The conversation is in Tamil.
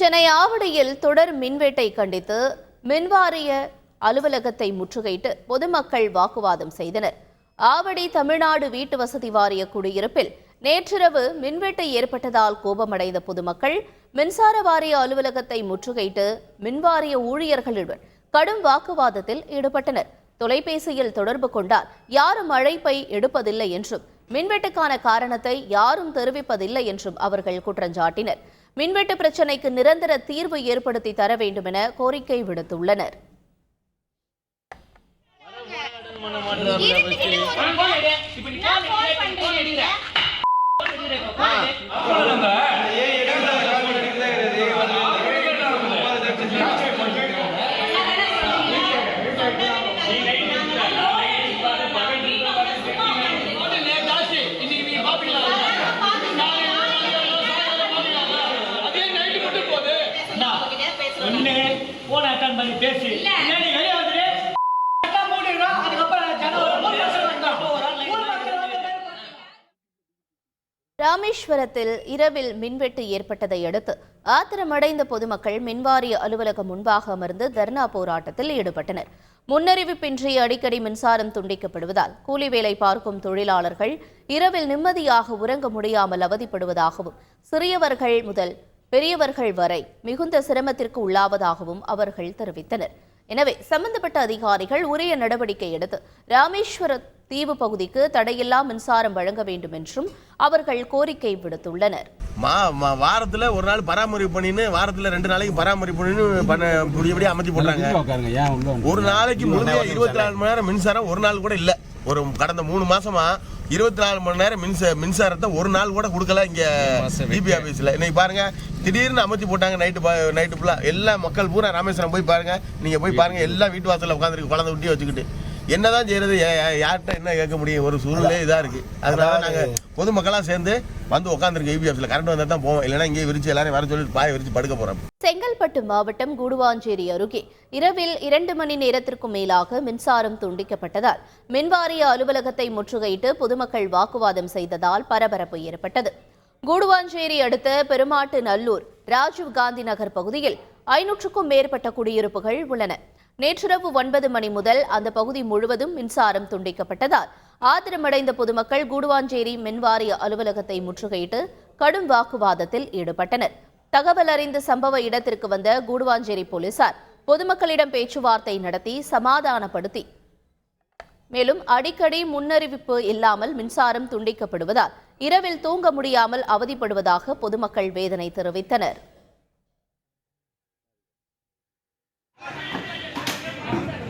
சென்னை ஆவடியில் தொடர் மின்வெட்டை கண்டித்து மின்வாரிய அலுவலகத்தை முற்றுகையிட்டு பொதுமக்கள் வாக்குவாதம் செய்தனர். ஆவடி தமிழ்நாடு வீட்டு வசதி வாரிய குடியிருப்பில் நேற்றிரவு மின்வெட்டு ஏற்பட்டதால் கோபமடைந்த பொதுமக்கள் மின்சார வாரிய அலுவலகத்தை முற்றுகையிட்டு மின்வாரிய ஊழியர்களுடன் கடும் வாக்குவாதத்தில் ஈடுபட்டனர். தொலைபேசியில் தொடர்பு கொண்டால் யாரும் அழைப்பை எடுப்பதில்லை என்றும் மின்வெட்டுக்கான காரணத்தை யாரும் தெரிவிப்பதில்லை என்றும் அவர்கள் குற்றஞ்சாட்டினர் மின்வெட்டு பிரச்சினைக்கு நிரந்தர தீர்வு ஏற்படுத்தி தர வேண்டும் என கோரிக்கை விடுத்துள்ளனர். போன் அட்டன் பண்ணி பேசி. இல்ல. நீ வெளிய வந்துரு. அட்டா மூடிடுறோம் அதுக்கப்புறம் ஜனம் ஒரு மூணு வருஷம் வந்தோம். மூணு வருஷம் வந்து ராமேஸ்வரத்தில் இரவில் மின்வெட்டு ஏற்பட்டதை அடுத்து ஆத்திரமடைந்த பொதுமக்கள் மின்வாரிய அலுவலகம் முன்பாக அமர்ந்து தர்ணா போராட்டத்தில் ஈடுபட்டனர். முன்னறிவிப்பின்றி அடிக்கடி மின்சாரம் துண்டிக்கப்படுவதால் கூலி வேலை பார்க்கும் தொழிலாளர்கள் இரவில் நிம்மதியாக உறங்க முடியாமல் அவதிப்படுவதாகவும் சிறியவர்கள் முதல் பெரியவர்கள் வரை மிகுந்த சிரமத்திற்கு உள்ளாவதாகவும் அவர்கள் தெரிவித்தனர். எனவே சம்பந்தப்பட்ட அதிகாரிகள் உரிய நடவடிக்கை எடுத்து ராமேஸ்வர தீவு பகுதிக்கு தடையில்லா மின்சாரம் வழங்க வேண்டும் என்றும் அவர்கள் கோரிக்கை விடுத்துள்ளனர். மா மா- வாரத்துல ஒரு நாள் பராமரிப்பு பண்ணின்னு வாரத்துல ரெண்டு நாளைக்கு பராமரிப்பு பண்ணின்னு பண்ண அமைச்சு போடுறாங்க. ஒரு நாளைக்கு இருபத்தி நாலு மணி நேரம் மின்சாரம் ஒரு நாள் கூட இல்ல. ஒரு கடந்த மூணு மாசமா இருபத்தி நாலு மணி நேரம் மின்ச மின்சாரத்தை ஒரு நாள் கூட கொடுக்கல இங்க டிபி ஆபீஸ்ல இன்னைக்கு பாருங்க திடீர்னு அமைச்சு போட்டாங்க நைட்டு நைட்டு ஃபுல்லா எல்லா மக்கள் பூரா ராமேஸ்வரம் போய் பாருங்க. நீங்க போய் பாருங்க எல்லா வீட்டு வாசல்ல உட்காந்துருக்கு குழந்தை குட்டியை வச்சுக்கிட்டு. என்னதான் செய்யறது? யார்கிட்ட என்ன கேட்க முடியும்? ஒரு சூழ்நிலை இதா இருக்கு. அதனால நாங்க பொதுமக்களா சேர்ந்து வந்து உட்காந்துருக்கு ஏபி ஆஃபீஸ்ல கரண்ட் வந்தா தான் போவோம். இல்லைன்னா இங்கே விரிச்சு எல்லாரும் வர சொல்லிட்டு பாய விரிச்சு படுக்க போறோம். செங்கல்பட்டு மாவட்டம் கூடுவாஞ்சேரி அருகே இரவில் இரண்டு மணி நேரத்திற்கும் மேலாக மின்சாரம் துண்டிக்கப்பட்டதால் மின்வாரிய அலுவலகத்தை முற்றுகையிட்டு பொதுமக்கள் வாக்குவாதம் செய்ததால் பரபரப்பு ஏற்பட்டது. கூடுவாஞ்சேரி அடுத்த பெருமாட்டு நல்லூர் ராஜீவ் காந்தி நகர் பகுதியில் ஐநூற்றுக்கும் மேற்பட்ட குடியிருப்புகள் உள்ளன. நேற்றிரவு ஒன்பது மணி முதல் அந்த பகுதி முழுவதும் மின்சாரம் துண்டிக்கப்பட்டதால் ஆத்திரமடைந்த பொதுமக்கள் கூடுவாஞ்சேரி மின்வாரிய அலுவலகத்தை முற்றுகையிட்டு கடும் வாக்குவாதத்தில் ஈடுபட்டனர். தகவல் அறிந்த சம்பவ இடத்திற்கு வந்த கூடுவாஞ்சேரி போலீசார் பொதுமக்களிடம் பேச்சுவார்த்தை நடத்தி சமாதானப்படுத்தி. மேலும் அடிக்கடி முன்னறிவிப்பு இல்லாமல் மின்சாரம் துண்டிக்கப்படுவதால் இரவில் தூங்க முடியாமல் அவதிப்படுவதாக பொதுமக்கள் வேதனை தெரிவித்தனர்.